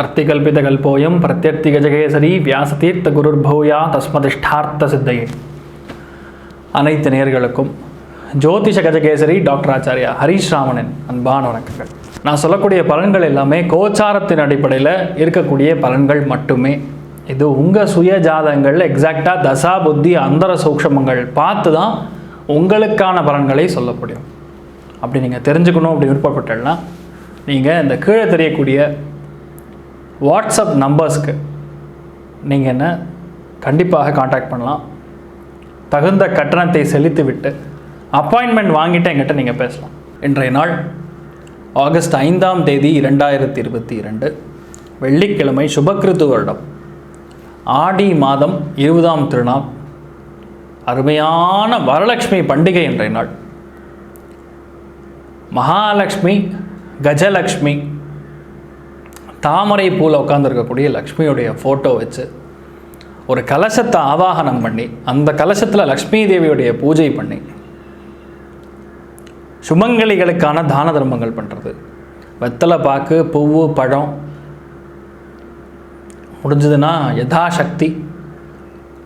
அர்த்திகல்பிதகல்போயம் பிரத்யர்த்திகஜகேசரி வியாசதீர்த்த குருர்பூயா தஸ்மதிஷ்டார்த்த சித்தையே. அனைத்து நேர்களுக்கும் ஜோதிஷ கஜகேசரி டாக்டர் ஆச்சாரியா ஹரிஷ்ராமனின் அன்பான வணக்கங்கள். நான் சொல்லக்கூடிய பலன்கள் எல்லாமே கோச்சாரத்தின் அடிப்படையில் இருக்கக்கூடிய பலன்கள் மட்டுமே. இது உங்கள் சுய ஜாதகங்கள் எக்ஸாக்டாக தசா புத்தி அந்தர சூக்ஷமங்கள் பார்த்து தான் உங்களுக்கான பலன்களை சொல்ல முடியும் அப்படி நீங்கள் தெரிஞ்சுக்கணும் அப்படி விருப்பப்பட்டேன்னா நீங்கள் இந்த கீழே தெரியக்கூடிய வாட்ஸ்அப் நம்பர்ஸ்க்கு நீங்கள் என்ன கண்டிப்பாக காண்டாக்ட் பண்ணலாம். தகுந்த கட்டணத்தை செலுத்திவிட்டு அப்பாயின்மெண்ட் வாங்கிட்டு என்கிட்ட நீங்கள் பேசலாம். இன்றைய நாள் ஆகஸ்ட் ஐந்தாம் தேதி இரண்டாயிரத்தி இருபத்தி இரண்டு வெள்ளிக்கிழமை சுபகிருத்து வருடம். ஆடி மாதம் இருபதாம் திருநாள். அருமையான வரலட்சுமி பண்டிகை இன்றைய நாள். மகாலட்சுமி கஜலக்ஷ்மி தாமரை பூவில் உட்காந்துருக்கக்கூடிய லக்ஷ்மியுடைய ஃபோட்டோ வச்சு ஒரு கலசத்தை ஆவாகனம் பண்ணி அந்த கலசத்தில் லக்ஷ்மி தேவியுடைய பூஜை பண்ணி சுமங்கலிகளுக்கான தான தர்மங்கள் பண்ணுறது வெத்தலை பாக்கு பூவு பழம் முடிஞ்சதுன்னா யதாசக்தி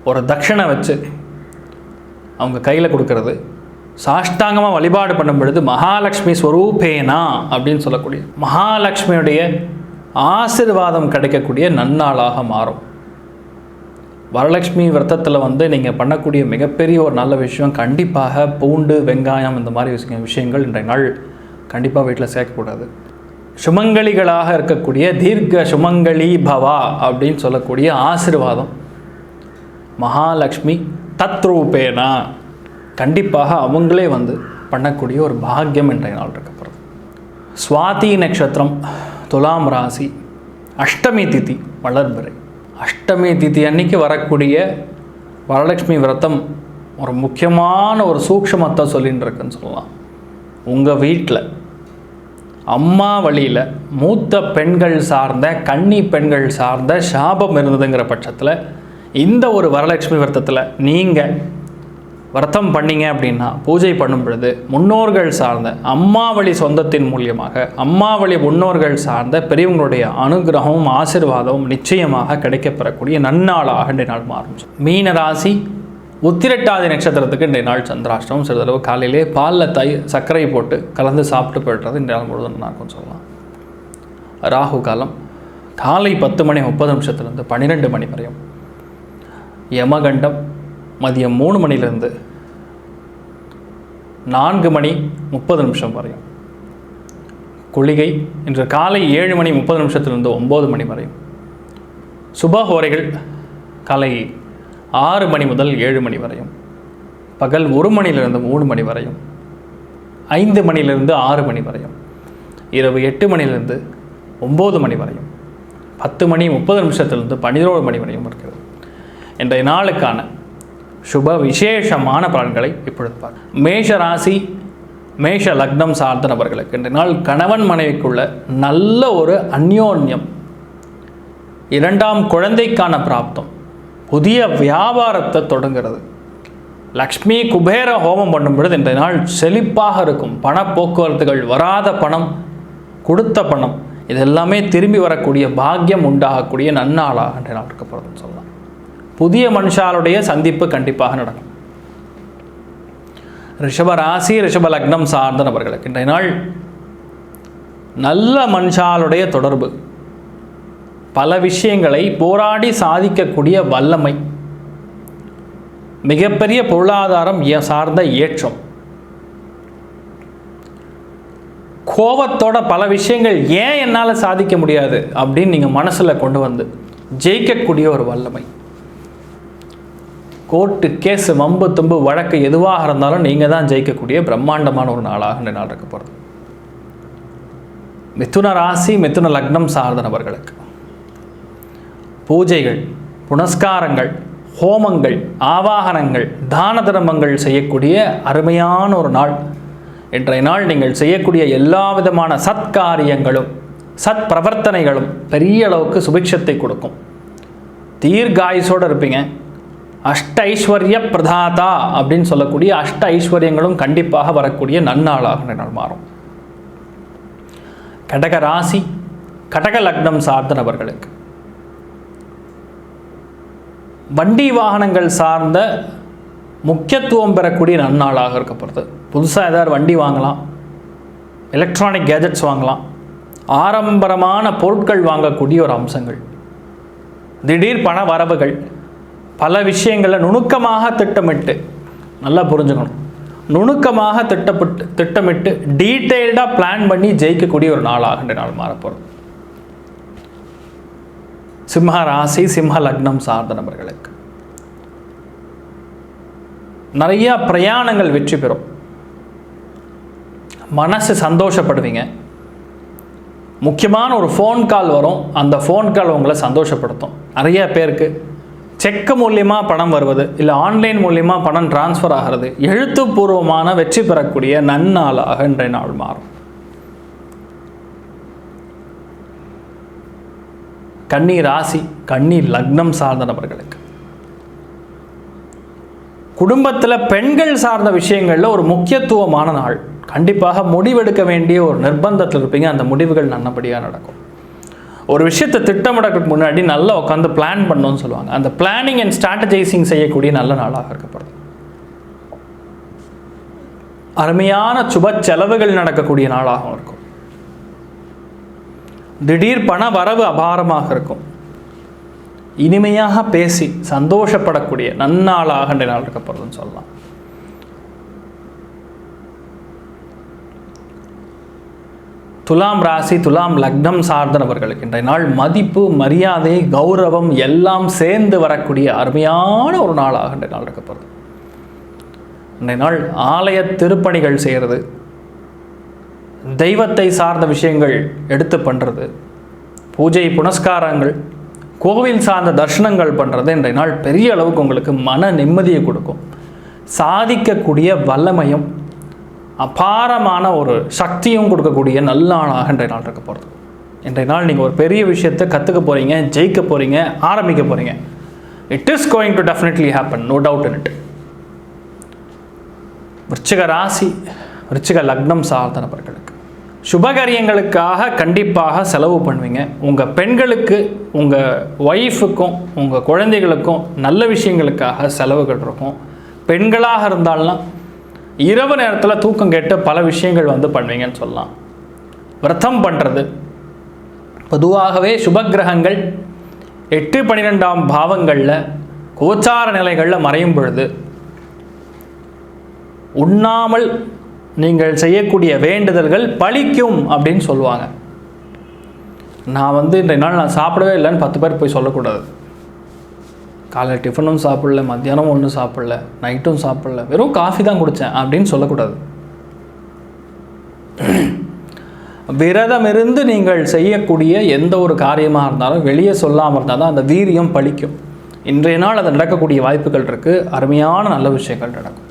ஒரு தட்சிணை வச்சு அவங்க கையில் கொடுக்கறது. சாஷ்டாங்கமாக வழிபாடு பண்ணும் பொழுது மகாலட்சுமி ஸ்வரூபேனா அப்படின்னு சொல்லக்கூடிய மகாலட்சுமியுடைய ஆசிர்வாதம் கிடைக்கக்கூடிய நன்னாளாக மாறும். வரலட்சுமி விரதத்தில் வந்து நீங்கள் பண்ணக்கூடிய மிகப்பெரிய ஒரு நல்ல விஷயம் கண்டிப்பாக பூண்டு வெங்காயம் இந்த மாதிரி விஷய விஷயங்கள் இன்றைய நாள் கண்டிப்பாக வீட்டில் சேர்க்கக்கூடாது. சுமங்கலிகளாக இருக்கக்கூடிய தீர்க்க சுமங்கலி பவா அப்படின்னு சொல்லக்கூடிய ஆசிர்வாதம். மகாலட்சுமி தத்ரூபேனா கண்டிப்பாக அவங்களே வந்து பண்ணக்கூடிய ஒரு பாக்கியம் இன்றைய நாள் இருக்கப்படுது சுவாதி நட்சத்திரம் துலாம் ராசி அஷ்டமி திதி வளர்பிறை. அஷ்டமி திதி அன்னைக்கு வரக்கூடிய வரலட்சுமி விரதம் ஒரு முக்கியமான ஒரு சூக்ஷமத்தை சொல்லின்னு இருக்குன்னு சொல்லலாம். உங்கள் வீட்டில் அம்மா வழியில் மூத்த பெண்கள் சார்ந்த கன்னி பெண்கள் சார்ந்த சாபம் இருந்ததுங்கிற பட்சத்தில் இந்த ஒரு வரலட்சுமி விரதத்தில் நீங்கள் விரதம் பண்ணீங்க அப்படின்னா பூஜை பண்ணும் பொழுது முன்னோர்கள் சார்ந்த அம்மாவளி சொந்தத்தின் மூலியமாக அம்மாவளி முன்னோர்கள் சார்ந்த பெரியவங்களுடைய அனுகிரகமும் ஆசிர்வாதமும் நிச்சயமாக கிடைக்கப்பெறக்கூடிய நன்னாளாக இன்றைய நாள் மாறும். மீன ராசி உத்திரட்டாதி நட்சத்திரத்துக்கு இன்றைய நாள் சந்திராஷ்டமம். சிறிதளவு காலையிலே பாலில் தை சர்க்கரை போட்டு கலந்து சாப்பிட்டு போய்ட்டுறது இன்றைய நாள் முழுவதும் நான் சொல்லலாம். ராகு காலம் காலை பத்து மணி முப்பது நிமிஷத்துலேருந்து பன்னிரெண்டு மணி வரையும். யமகண்டம் மதியம் மூணு மணிலேருந்து நான்கு மணி முப்பது நிமிஷம் வரையும் குளிகை இன்று காலை ஏழு மணி முப்பது நிமிஷத்திலிருந்து ஒம்பது மணி வரையும் சுபஹோரைகள் காலை ஆறு மணி முதல் ஏழு மணி வரையும் பகல் ஒரு மணிலிருந்து மூணு மணி வரையும் ஐந்து மணிலிருந்து ஆறு மணி வரையும் இரவு எட்டு மணிலிருந்து ஒம்பது மணி வரையும் பத்து மணி முப்பது நிமிஷத்துலேருந்து பன்னிரோரு மணி வரையும் இருக்கிறது இன்றைய நாளுக்கான சுப விசேஷமான பலன்களை இப்பொழுது பார்க்க மேஷ ராசி மேஷ லக்னம் சார்ந்த நபர்களுக்கு இன்றைய நாள் கணவன் மனைவிக்குள்ள நல்ல ஒரு அந்யோன்யம் இரண்டாம் குழந்தைக்கான பிராப்தம் புதிய வியாபாரத்தை தொடங்குறது லக்ஷ்மி குபேர ஹோமம் பண்ணும் பொழுது இன்றைய நாள் செழிப்பாக இருக்கும். பண போக்குவரத்துகள் வராத பணம் கொடுத்த பணம் இது எல்லாமே திரும்பி வரக்கூடிய பாக்கியம் உண்டாகக்கூடிய நன்னாளாக இன்றைய நாள் இருக்கப்படுதுன்னு சொல்லலாம். புதிய மனுஷாலுடைய சந்திப்பு கண்டிப்பாக நடக்கும். ரிஷப ராசி ரிஷப லக்னம் சார்ந்த நபர்களுக்கு இன்றைய நாள் நல்ல மனுஷாலுடைய தொடர்பு. பல விஷயங்களை போராடி சாதிக்கக்கூடிய வல்லமை. மிகப்பெரிய பொருளாதாரம் ஏ- சார்ந்த ஏற்றம். கோபத்தோட பல விஷயங்கள் ஏன் என்னால் சாதிக்க முடியாது அப்படின்னு நீங்கள் மனசில் கொண்டு வந்து ஜெயிக்கக்கூடிய ஒரு வல்லமை. கோர்ட்டு கேஸ் வம்பு தும்பு வழக்கு எதுவாக இருந்தாலும் நீங்கள் தான் ஜெயிக்கக்கூடிய பிரம்மாண்டமான ஒரு நாளாக இந்த நாள் இருக்க போகிறது மிதுன ராசி மிதுன லக்னம் சார்ந்த நபர்களுக்கு பூஜைகள் புனஸ்காரங்கள் ஹோமங்கள் ஆவாகனங்கள் தான தர்மங்கள் செய்யக்கூடிய அருமையான ஒரு நாள். இன்றைய நாள் நீங்கள் செய்யக்கூடிய எல்லா விதமான சத்காரியங்களும் சத் பிரவர்த்தனைகளும் பெரிய அளவுக்கு சுபிக்ஷத்தை கொடுக்கும். தீர்காயுசோடு இருப்பீங்க. அஷ்ட ஐஸ்வர்ய பிரதாதா அப்படின்னு சொல்லக்கூடிய அஷ்ட ஐஸ்வர்யங்களும் கண்டிப்பாக வரக்கூடிய நன்னாளாக நாள் மாறும். கடக ராசி கடக லக்னம் சார்ந்த நபர்களுக்கு. வண்டி வாகனங்கள் சார்ந்த முக்கியத்துவம் பெறக்கூடிய நன்னாளாக இருக்கப்படுது புதுசாக ஏதாவது வண்டி வாங்கலாம் எலக்ட்ரானிக் கேஜெட்ஸ் வாங்கலாம் ஆடம்பரமான பொருட்கள் வாங்கக்கூடிய ஒரு அம்சங்கள். திடீர் பண வரவுகள் பல விஷயங்களை நுணுக்கமாக திட்டமிட்டு நல்லா புரிஞ்சுக்கணும். நுணுக்கமாக திட்டப்பட்டு திட்டமிட்டு டீட்டெயில்டாக பிளான் பண்ணி ஜெயிக்கக்கூடிய ஒரு நாளாக இந்த நாள் மாறப்போகிறோம் சிம்ம ராசி சிம்ம லக்னம் சார்ந்த நபர்களுக்கு. நிறையா பிரயாணங்கள் வெற்றி பெறும். மனசு சந்தோஷப்படுவீங்க. முக்கியமான ஒரு ஃபோன் கால் வரும். அந்த ஃபோன் கால் உங்களை சந்தோஷப்படுத்தும். நிறைய பேருக்கு செக்கு மூலியமாக பணம் வருவது இல்லை ஆன்லைன் மூலியமாக பணம் டிரான்ஸ்ஃபர் ஆகிறது எழுத்துப்பூர்வமான வெற்றி பெறக்கூடிய நன்னாளாக இன்றைய நாள் மாறும். கன்னி ராசி கன்னி லக்னம் சார்ந்த நபர்களுக்கு. குடும்பத்தில் பெண்கள் சார்ந்த விஷயங்களில் ஒரு முக்கியத்துவமான நாள். கண்டிப்பாக முடிவெடுக்க வேண்டிய ஒரு நிர்பந்தத்தில் இருப்பீங்க அந்த முடிவுகள் நல்லபடியாக நடக்கும். ஒரு விஷயத்தை திட்டமிடக்கு முன்னாடி நல்லா உட்காந்து பிளான் பண்ணணும்னு சொல்லுவாங்க. அந்த பிளானிங் அண்ட் ஸ்ட்ராட்டஜைசிங் செய்யக்கூடிய நல்ல நாளாக இருக்கப்படுது. அருமையான சுப செலவுகள் நடக்கக்கூடிய நாளாகவும் இருக்கும். திடீர் பண வரவு அபாரமாக இருக்கும். இனிமையாக பேசி சந்தோஷப்படக்கூடிய நன்னாளாக நாள் இருக்கப்படுதுன்னு சொல்லலாம். துலாம் ராசி துலாம் லக்னம் சார்ந்தவர்களுக்கு இன்றைய நாள் மதிப்பு மரியாதை கௌரவம் எல்லாம் சேர்ந்து வரக்கூடிய அருமையான ஒரு நாளாக இன்றைய நாள் இருக்கப்படுது இன்றைய நாள் ஆலய திருப்பணிகள் செய்கிறது. தெய்வத்தை சார்ந்த விஷயங்கள் எடுத்து பண்ணுறது பூஜை புனஸ்காரங்கள் கோவில் சார்ந்த தர்ஷனங்கள் பண்ணுறது இன்றைய நாள் பெரிய அளவுக்கு உங்களுக்கு மன நிம்மதியை கொடுக்கும். சாதிக்கக்கூடிய வல்லமையும் அபாரமான ஒரு சக்தியும் கொடுக்கக்கூடிய நல்ல நாளாக இன்றைய நாள் இருக்க போகிறது இன்றைய நாள் நீங்கள் ஒரு பெரிய விஷயத்தை கற்றுக்க போகிறீங்க ஜெயிக்க போகிறீங்க ஆரம்பிக்க போகிறீங்க it is going to definitely happen no doubt in it விருச்சிக ராசி விருச்சிக லக்னம் சார்ந்த நபர்களுக்கு. சுபகாரியங்களுக்காக கண்டிப்பாக செலவு பண்ணுவீங்க. உங்கள் பெண்களுக்கு உங்கள் ஒய்ஃபுக்கும் உங்கள் குழந்தைகளுக்கும் நல்ல விஷயங்களுக்காக செலவுகள் இருக்கும். பெண்களாக இருந்தாலும் இரவு நேரத்தில் தூக்கம் கேட்டு பல விஷயங்கள் வந்து பண்ணுவீங்கன்னு சொல்லலாம். விரதம் பண்ணுறது பொதுவாகவே சுபக்கிரகங்கள் எட்டு பன்னிரெண்டாம் பாவங்களில் கோச்சார நிலைகளில் மறையும் பொழுது உண்ணாமல் நீங்கள் செய்யக்கூடிய வேண்டுதல்கள் பழிக்கும் அப்படின்னு சொல்லுவாங்க. நான் வந்து இன்றைய நாள் நான் சாப்பிடவே இல்லைன்னு பத்து பேர் போய் சொல்லக்கூடாது. காலையில் டிஃபனும் சாப்பிடல மத்தியானம் ஒன்றும் சாப்பிடல நைட்டும் சாப்பிடல. வெறும் காஃபி தான் குடித்தேன் அப்படின்னு சொல்லக்கூடாது. விரதம் இருந்து நீங்கள் செய்யக்கூடிய எந்த ஒரு காரியமாக இருந்தாலும் வெளியே சொல்லாமல் இருந்தால் தான் அந்த வீரியம் பழிக்கும். இன்றைய நாள் அது நடக்கக்கூடிய வாய்ப்புகள் இருக்குது அருமையான நல்ல விஷயங்கள் நடக்கும்.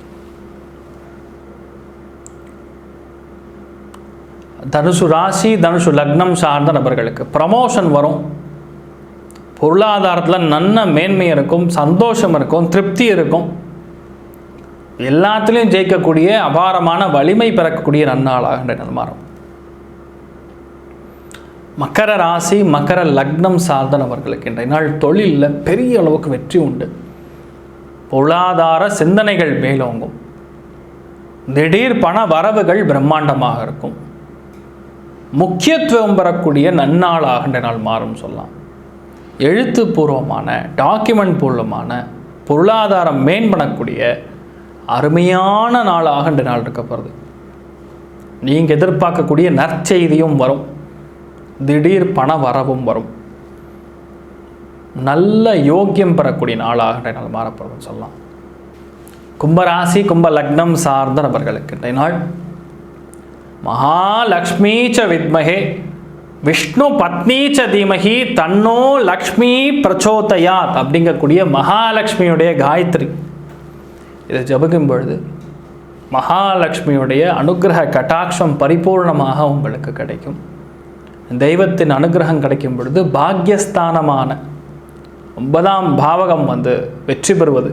தனுசு ராசி தனுசு லக்னம் சார்ந்த நபர்களுக்கு ப்ரமோஷன் வரும். பொருளாதாரத்தில் நல்ல மேன்மை இருக்கும் சந்தோஷம் இருக்கும் திருப்தி இருக்கும். எல்லாத்துலேயும் ஜெயிக்கக்கூடிய அபாரமான வலிமை பெறக்கூடிய நன்னாளாக இன்றைய மாறும். மக்கர ராசி மக்கர லக்னம் சார்ந்த நபர்களுக்கு இன்றைய நாள் தொழிலில் பெரிய அளவுக்கு வெற்றி உண்டு. பொருளாதார சிந்தனைகள் மேலோங்கும். திடீர் பண வரவுகள் பிரம்மாண்டமாக இருக்கும். முக்கியத்துவம் பெறக்கூடிய நன்னாளாக இன்றைய நாள் மாறும் சொல்லலாம். எழுத்துப்பூர்வமான டாக்குமெண்ட் பூர்வமான பொருளாதாரம் மேம்படக்கூடிய அருமையான நாளாக இந்த நாள் இருக்க போகிறது நீங்கள் எதிர்பார்க்கக்கூடிய நற்செய்தியும் வரும். திடீர் பண வரவும் வரும். நல்ல யோக்கியம் பெறக்கூடிய நாளாக இன்றைய நாள் மாறப்படும் சொல்லலாம். கும்பராசி கும்ப லக்னம் சார்ந்த நபர்களுக்கு இன்றைய நாள். மகாலக்ஷ்மி ச வித்மகே. விஷ்ணு பத்னி தீமகி தன்னோ லக்ஷ்மி பிரச்சோதயாத் அப்படிங்கக்கூடிய மகாலட்சுமியுடைய காயத்ரி. இதை ஜபிக்கும் பொழுது மகாலட்சுமியுடைய அனுகிரக கட்டாட்சம் பரிபூர்ணமாக உங்களுக்கு கிடைக்கும். தெய்வத்தின் அனுகிரகம் கிடைக்கும் பொழுது பாக்யஸ்தானமான ஒன்பதாம் பாவகம் வந்து வெற்றி பெறுவது.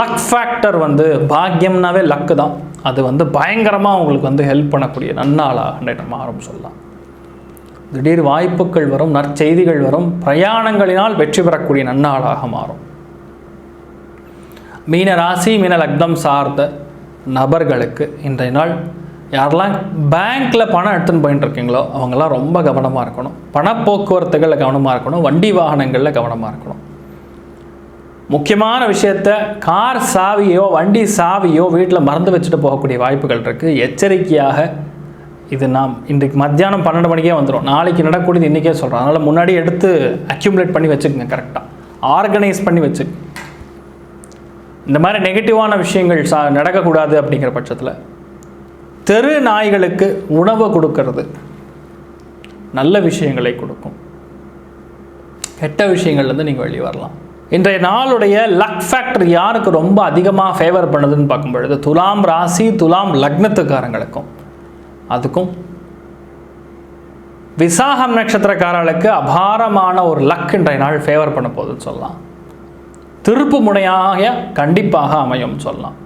லக் ஃபேக்டர் வந்து பாக்கியம்னாவே லக்கு தான். அது வந்து பயங்கரமாக உங்களுக்கு வந்து ஹெல்ப் பண்ணக்கூடிய நன்னாளாக இன்றைய மாறும் சொல்லலாம். திடீர் வாய்ப்புகள் வரும் நற்செய்திகள் வரும் பிரயாணங்களினால் வெற்றி பெறக்கூடிய நன்னாளாக மாறும். மீன ராசி மீன லக்னம் சார்ந்த நபர்களுக்கு இன்றைய நாள் யாரெல்லாம் பேங்க்கில் பணம் எடுத்துன்னு போயிட்டு இருக்கீங்களோ அவங்களாம் ரொம்ப கவனமாக இருக்கணும். பணப்போக்குவரத்துகளில் கவனமாக இருக்கணும். வண்டி வாகனங்களில் கவனமாக இருக்கணும். முக்கியமான விஷயத்த கார் சாவியோ வண்டி சாவியோ வீட்டில் மறந்து வச்சுட்டு போகக்கூடிய வாய்ப்புகள் இருக்குது எச்சரிக்கையாக இது நாம் இன்றைக்கு மத்தியானம் பன்னெண்டு மணிக்கே வந்துடும் நாளைக்கு நடக்கூடியது இன்றைக்கே சொல்கிறோம் அதனால் முன்னாடி எடுத்து அக்யூமுலேட் பண்ணி வச்சுக்கோங்க கரெக்டாக ஆர்கனைஸ் பண்ணி வச்சு இந்த மாதிரி நெகட்டிவான விஷயங்கள் சா நடக்கக்கூடாது அப்படிங்கிற பட்சத்தில் தெரு நாய்களுக்கு உணவை கொடுக்கறது நல்ல விஷயங்களை கொடுக்கும். கெட்ட விஷயங்கள்லேருந்து நீங்கள் வெளியே வரலாம். இன்றைய நாளுடைய லக் ஃபேக்டர் யாருக்கு ரொம்ப அதிகமாக ஃபேவர் பண்ணுதுன்னு பார்க்கும் பொழுது துலாம் ராசி துலாம் லக்னத்துக்காரங்களுக்கும். அதுக்கும் விசாகம் நட்சத்திரக்காரர்களுக்கு அபாரமான ஒரு லக் இன்றைய நாள் ஃபேவர் பண்ண போதுன்னு சொல்லலாம். திருப்பு முனையாக கண்டிப்பாக அமையும் சொல்லலாம்.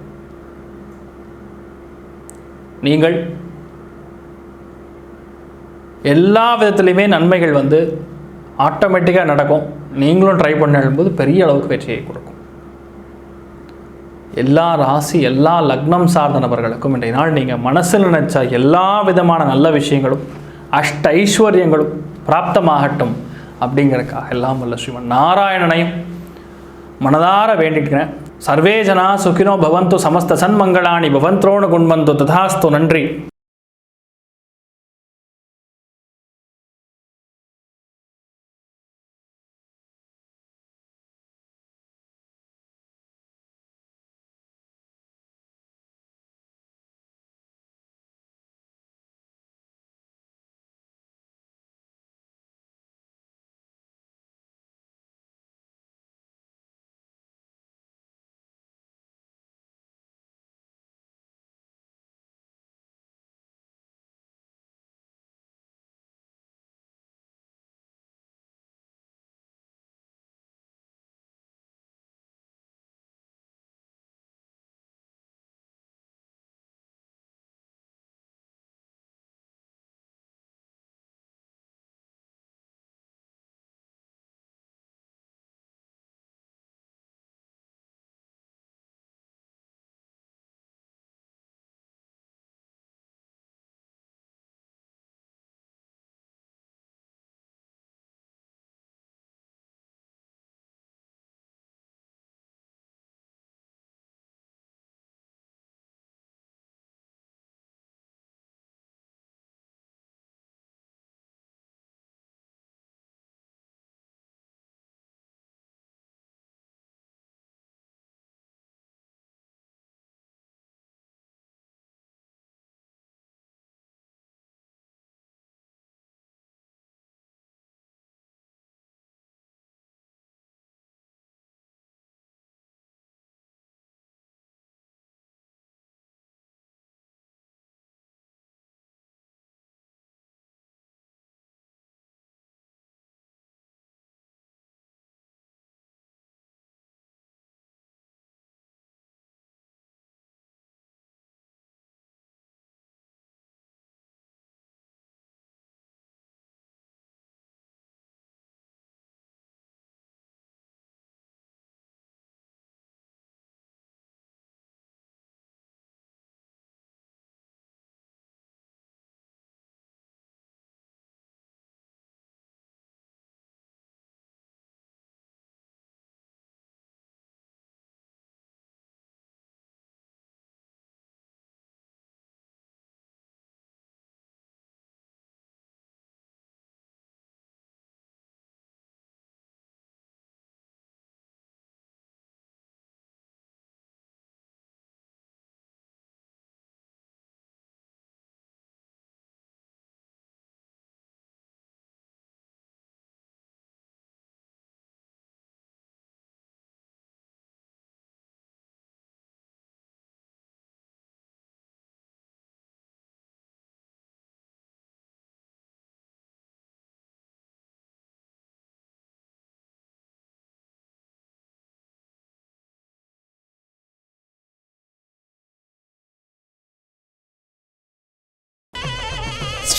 நீங்கள் எல்லா விதத்துலையுமே நன்மைகள் வந்து ஆட்டோமேட்டிக்காக நடக்கும். நீங்களும் ட்ரை பண்ணலும்போது பெரிய அளவுக்கு வெற்றியை கொடுக்கும். எல்லா ராசி எல்லா லக்னம் சார்ந்த நபர்களுக்கும் இன்றைய நாள் நீங்கள் மனசில் நினைச்ச எல்லா விதமான நல்ல விஷயங்களும் அஷ்ட ஐஸ்வர்யங்களும் பிராப்தமாகட்டும் அப்படிங்கிறக்காக எல்லாம் வல்ல ஸ்ரீமன் நாராயணனையும் மனதார வேண்டிக்கிறேன். சர்வே ஜனா சுகினோ பவந்து சமஸ்த சன்மங்களாணி பவந்த்ரோணு குண்பந்து ததாஸ்து நன்றி.